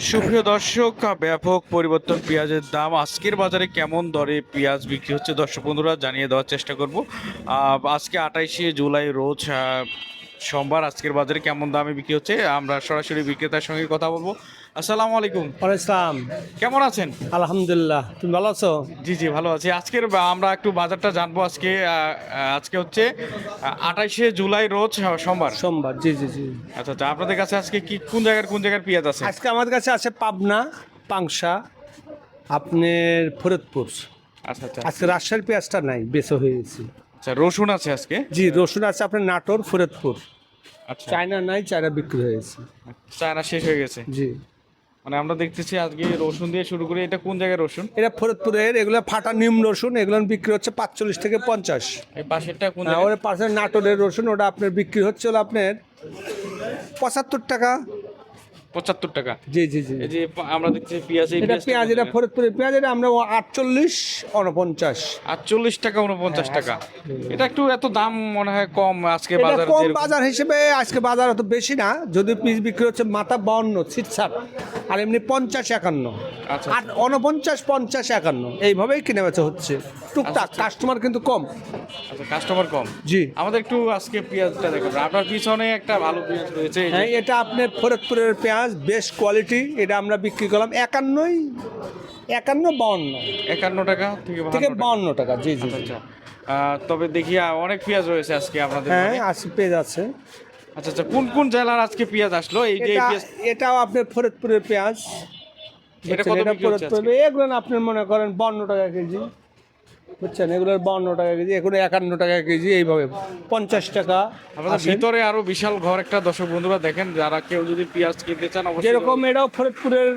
সুপ্রিয় দর্শক, ব্যাপক পরিবর্তন পেঁয়াজের দাম। আজকের বাজারে কেমন দরে পেঁয়াজ বিক্রি হচ্ছে? দর্শক বন্ধুরা, জানিয়ে দেওয়ার চেষ্টা করব। আজকে আঠাইশে জুলাই রোজ সোমবার আজকের বাজারে কেমন দামে বিক্রি হচ্ছে? আমরা সরাসরি বিক্রেতার সঙ্গে কথা বলব। আসসালামু আলাইকুম। ইসলাম কেমন আছেন? আলহামদুলিল্লাহ। তুমি ভালো আছো? জি জি ভালো আছি। আজকের আমরা একটু বাজারটা জানব আজকে আজকে হচ্ছে আঠাইশে জুলাই রোজ সোমবার। সোমবার জি জি জি। আচ্ছা আচ্ছা আপনাদের কাছে আজকে কি কোন জায়গার কোন জায়গার পেঁয়াজ আছে? আজকে আমাদের কাছে আছে পাবনা পাংশা আপনার ফরিদপুর। আচ্ছা আচ্ছা। আজকে রাজশাহীর পেঁয়াজটা নাই বেচা হয়ে গেছে আচ্ছা রসুন আছে আজকে? জি রসুন আছে আপনার নাটোর ফরিদপুর। আচ্ছা। চায়না নাই চায়না বিক্রি হয়ে গেছে চায়না শেষ হয়ে গেছে? জি। মানে আমরা দেখতেছি আজকে রসুন দিয়ে শুরু করি। এটা কোন জায়গায় রসুন? এটা ফরিদপুরের এগুলো ফাটা নিম রসুন এগুলো বিক্রি হচ্ছে পাঁচচল্লিশ থেকে পঞ্চাশ। এই পাশেরটা কোন ওর পাশে নাটোরের রসুন ওটা আপনার বিক্রি হচ্ছে হলো আপনার পঁচাত্তর টাকা। পঁচাত্তর টাকা। জি জি জি। যে আমরা দেখছি পেঁয়াজ এটা পেঁয়াজ এটা? ফরিদপুরের পেঁয়াজ এটা আমরা আটচল্লিশ উনপঞ্চাশ। আটচল্লিশ টাকা উনপঞ্চাশ হ্যাঁ, টাকা। এটা একটু এত দাম মনে হয় কম আজকে বাজার কম বাজার হিসেবে আজকে বাজার অত বেশি না যদি পিস বিক্রি হচ্ছে মাথা বাউন্ন ছিটছাট আর এমনি পঞ্চাশ একান্ন। আচ্ছা, আর উনপঞ্চাশ পঞ্চাশ একান্ন এইভাবেই কিনে বেচা হচ্ছে। টুকটাক কাস্টমার কিন্তু কম। আচ্ছা কাস্টমার কম। জি। আমাদের একটু আজকে পেঁয়াজটা দেখুন। আপনার পিছনে একটা ভালো পেঁয়াজ রয়েছে হ্যাঁ এটা আপনার ফরিদপুরের পেঁয়াজ। বেশ কোয়ালিটি এটা আমরা বিক্রি করলাম একান্নই একান্ন বাউন্ন। একান্ন টাকা থেকে। বাউন্ন টাকা জি জি জি। আচ্ছা তবে দেখি অনেক পেঁয়াজ রয়েছে আজকে আপনাদের হ্যাঁ। আশি পেজ আছে। আচ্ছা আচ্ছা কোন কোন জেলার আজকে পেঁয়াজ আসলো? এই যে পেঁয়াজ এটাও আপনার ফরিদপুরের পেঁয়াজ। এটা কত বিক্রি হচ্ছে এগুলো আপনি মনে করেন বান্ন টাকা কেজি। বুঝছেন? এগুলোর বান্ন টাকা কেজি এগুলো একান্ন টাকা কেজি এইভাবে। পঞ্চাশ টাকা আমাদের ভিতরে আরও বিশাল ঘর একটা দর্শক বন্ধুরা দেখেন যারা কেউ যদি পেঁয়াজ কিনতে চান যেরকম এটাও ফরিদপুরের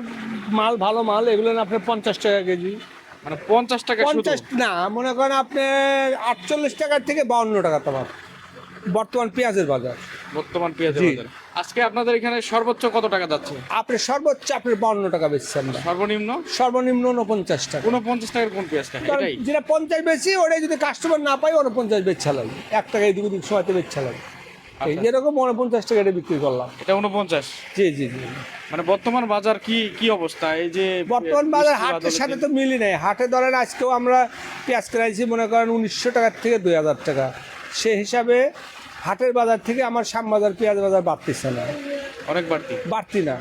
মাল ভালো মাল এগুলো না আপনার পঞ্চাশ টাকা কেজি। মানে পঞ্চাশ টাকা পঞ্চাশ না মনে করেন আপনি আটচল্লিশ টাকার থেকে বাউন্ন টাকা তোমার। বর্তমান পেঁয়াজের বাজার। বর্তমান পেঁয়াজের। বাজারে। আজকে আপনাদের এখানে সর্বোচ্চ কত টাকা যাচ্ছে? আপনি সর্বোচ্চ আপনার বাউন্ন টাকা বেচছেন না সর্বনিম্ন? সর্বনিম্ন উনপঞ্চাশ টাকা। উনপঞ্চাশ টাকার কোন পেঁয়াজটা? এটাই। যেটা পঞ্চাশ বেশি ওটাই যদি কাস্টমার না পাই উনপঞ্চাশ বেচা লাগে। এক টাকা এদিক ওদিক সময়তে বেচা লাগে। আচ্ছা। যেরকম উনপঞ্চাশ টাকা এটা বিক্রি করলাম। এটা উনপঞ্চাশ জি জি জি। মানে বর্তমান বাজার কি কি অবস্থা? এই যে বর্তমান বাজার হাটের সাথে তো মিলি নেই। হাটে ধরেন আজকেও আমরা পেঁয়াজ কিনাইছি মনে করেন উনিশশো টাকার থেকে দুই হাজার টাকা। সে হিসাবে হাটের বাজার থেকে আমার শ্যামবাজার পেঁয়াজ বাজার বাড়তিছে না। অনেক বাড়তি? বাড়তি না।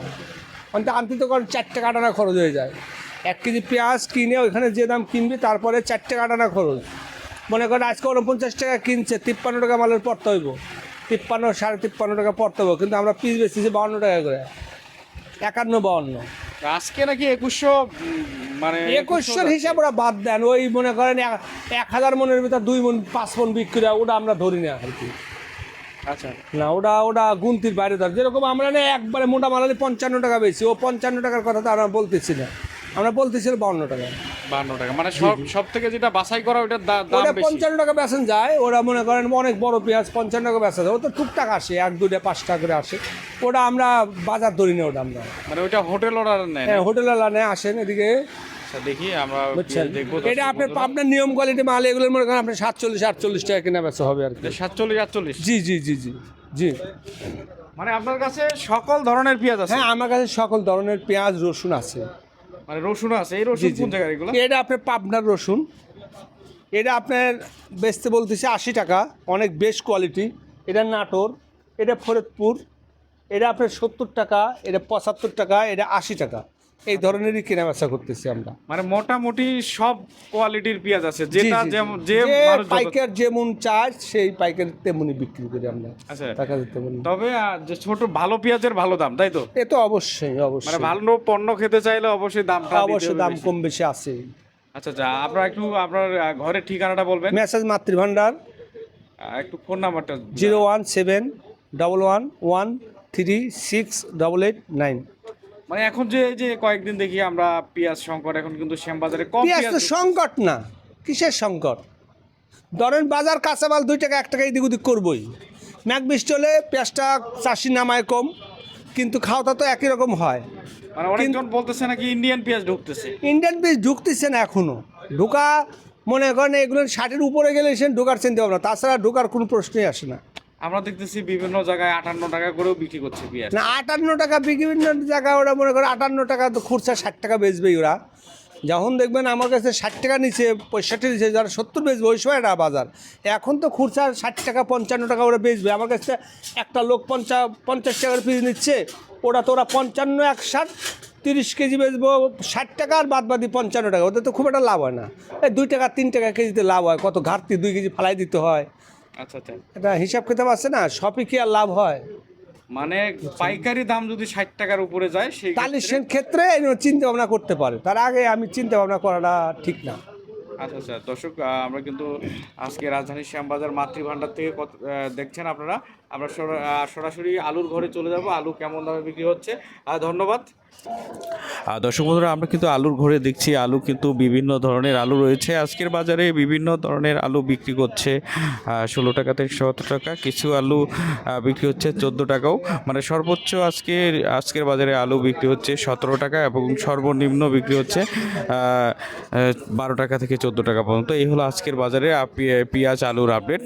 অন্ত আনতে তো করেন চার টাকা আটানা খরচ হয়ে যায়। এক কেজি পেঁয়াজ কিনে ওইখানে যে দাম কিনবি তারপরে চার টাকা আটানা খরচ। মনে করেন আজকে উনপঞ্চাশ টাকা কিনছে তিপ্পান্ন টাকা মালের পড়তে হইব। তিপ্পান্ন সাড়ে তিপ্পান্ন টাকা পড়তে হইব কিন্তু আমরা পিস বেচতেছি বাউন্ন টাকা করে। একান্ন বাউন্ন। আজকে নাকি একুশশো মানে একুশশোর হিসাব ওরা বাদ দেন। ওই মনে করেন এক- এক হাজার মনের ভিতর দুই মন পাঁচ মন বিক্রি হয় ওটা আমরা ধরি না আর কি। আচ্ছা। না ওটা ওটা গুনতির বাইরে ধর। যেরকম আমরা না একবারে মোটা মালালি পঞ্চান্ন টাকা বেশি ও পঞ্চান্ন টাকার কথা তো আমরা বলতেছি না। আমরা বলতেছি বাউন্ন টাকা। বান্ন টাকা মানে সব সব থেকে যেটা বাছাই করা ওটার দাম ওটা পঞ্চান্ন টাকা বেচন যায় ওরা মনে করেন অনেক বড় পেঁয়াজ পঞ্চান্ন টাকা বেচা যায় ও তো টুকটাক আসে এক দুটা পাঁচ টাকা করে আসে। ওটা আমরা বাজার ধরি না ওটা আমরা। মানে ওইটা হোটেল অর্ডার নেয়? হ্যাঁ হোটেল লানে আসেন এদিকে। আচ্ছা দেখি আমরা বুঝছেন? এটা আপনার আপনার নিয়ম কোয়ালিটি মাল এগুলোর মনে করেন আপনার সাতচল্লিশ আটচল্লিশ টাকা কেনা বেচা হবে আর কি। সাতচল্লিশ আটচল্লিশ? জি জি জি জি জি। মানে আপনার কাছে সকল ধরনের পেঁয়াজ আছে? হ্যাঁ আমার কাছে সকল ধরনের পেঁয়াজ রসুন আছে। মানে রসুন আছে। এই রসুন জি, জি। কোন জায়গার এগুলো? এটা আপনার পাবনার রসুন। এটা আপনার বেচতে বলতেছে আশি টাকা অনেক বেশ কোয়ালিটি। এটা নাটোর এটা ফরিদপুর এটা আপনার সত্তর টাকা এটা পঁচাত্তর টাকা এটা আশি টাকা। এই ধরনেরই কেনা বেচা করতেছি আমরা। মানে মোটামুটি সব কোয়ালিটির পেঁয়াজ আছে যেটা যেমন। যে পাইকার যেমন চায় সেই পাইকার তেমনি বিক্রি করি আমরা। আচ্ছা। তবে যে ছোট ভালো পেঁয়াজের ভালো দাম তাই তো? এ তো অবশ্যই অবশ্যই। মানে ভালো পণ্য খেতে চাইলে অবশ্যই দামটা অবশ্যই দাম কম বেশি আছে। আচ্ছা আচ্ছা আপনার একটু আপনার ঘরের ঠিকানাটা বলবেন? মেসেজ মাতৃভান্ডার। একটু ফোন নাম্বারটা zero one seven double one one three six double eight nine. মানে এখন যে এই যে কয়েকদিন দেখি আমরা পেঁয়াজ সংকট এখন কিন্তু শ্যামবাজারে কম পেঁয়াজ পেঁয়াজ তো সংকট না কিসের সংকট? ধরেন বাজার কাঁচামাল দুই টাকা এক টাকা এদিক ওদিক করবই। ম্যাক বৃষ্টি হলে পেঁয়াজটা চাষি নামায় কম কিন্তু খাওয়াটা তো একই রকম হয়। মানে অনেকজন বলতেছে নাকি ইন্ডিয়ান পেঁয়াজ ঢুকতেছে। ইন্ডিয়ান পিস ঢুকতেছে না এখনও ঢোকা মনে করেন এগুলো ষাটের উপরে গেলে সে ঢোকার চিন্তা ভাবনা তাছাড়া ঢোকার কোনো প্রশ্নই আসে না। আমরা দেখতেছি বিভিন্ন জায়গায় আটান্ন টাকা করেও বিক্রি করছে পেঁয়াজ না, আটান্ন টাকা বিভিন্ন জায়গায় ওরা মনে করে আটান্ন টাকা তো খুরসা ষাট টাকা বেচবেই ওরা। যখন দেখবেন আমার কাছে ষাট টাকা নিচে, পঁয়ষট্টি নিচে, যারা সত্তর বেচবে, ওই সময় একটা বাজার। এখন তো খুরসা ষাট টাকা, পঞ্চান্ন টাকা ওরা বেচবে। আমার কাছে একটা লোক পঞ্চা, পঞ্চাশ টাকার পিস নিচ্ছে, ওরা তো ওরা পঞ্চান্ন এক ষাট তিরিশ কেজি বেচবো, ষাট টাকা আর বাদ বাদি পঞ্চান্ন টাকা। ওদের তো খুব একটা লাভ হয় না। এই দুই টাকা, তিন টাকা কেজিতে লাভ হয়। কত ঘাটতি, দুই কেজি ফালাই দিতে হয়। আচ্ছা আচ্ছা। এটা হিসাব কিতাব আছে না? সবই কি আর লাভ হয়? মানে পাইকারি দাম যদি ষাট টাকার উপরে যায় সেই তাহলে ক্ষেত্রে- সে ক্ষেত্রে চিন্তা ভাবনা করতে পারে। তার আগে আমি চিন্তা ভাবনা করাটা ঠিক না। আচ্ছা আচ্ছা। দর্শক আমরা কিন্তু আজকে রাজধানী শ্যামবাজার মাতৃভাণ্ডার থেকে দেখছেন আপনারা। আমরা সরা- সরাসরি আলুর ঘরে চলে যাব। আলু কেমন দামে বিক্রি হচ্ছে? আহ, ধন্যবাদ। দর্শক বন্ধুরা আমরা কিন্তু আলুর ঘরে দেখছি আলু কিন্তু বিভিন্ন ধরনের আলু রয়েছে। আজকের বাজারে বিভিন্ন ধরনের আলু বিক্রি করছে। ষোলো টাকা থেকে সতেরো টাকা কিছু আলু বিক্রি হচ্ছে চোদ্দ টাকাও। মানে সর্বোচ্চ আজকের আজকের বাজারে আলু বিক্রি হচ্ছে সতেরো টাকা এবং সর্বনিম্ন বিক্রি হচ্ছে বারো টাকা থেকে চোদ্দ টাকা পর্যন্ত। এই হলো আজকের বাজারে পেঁয়াজ আলুর আপডেট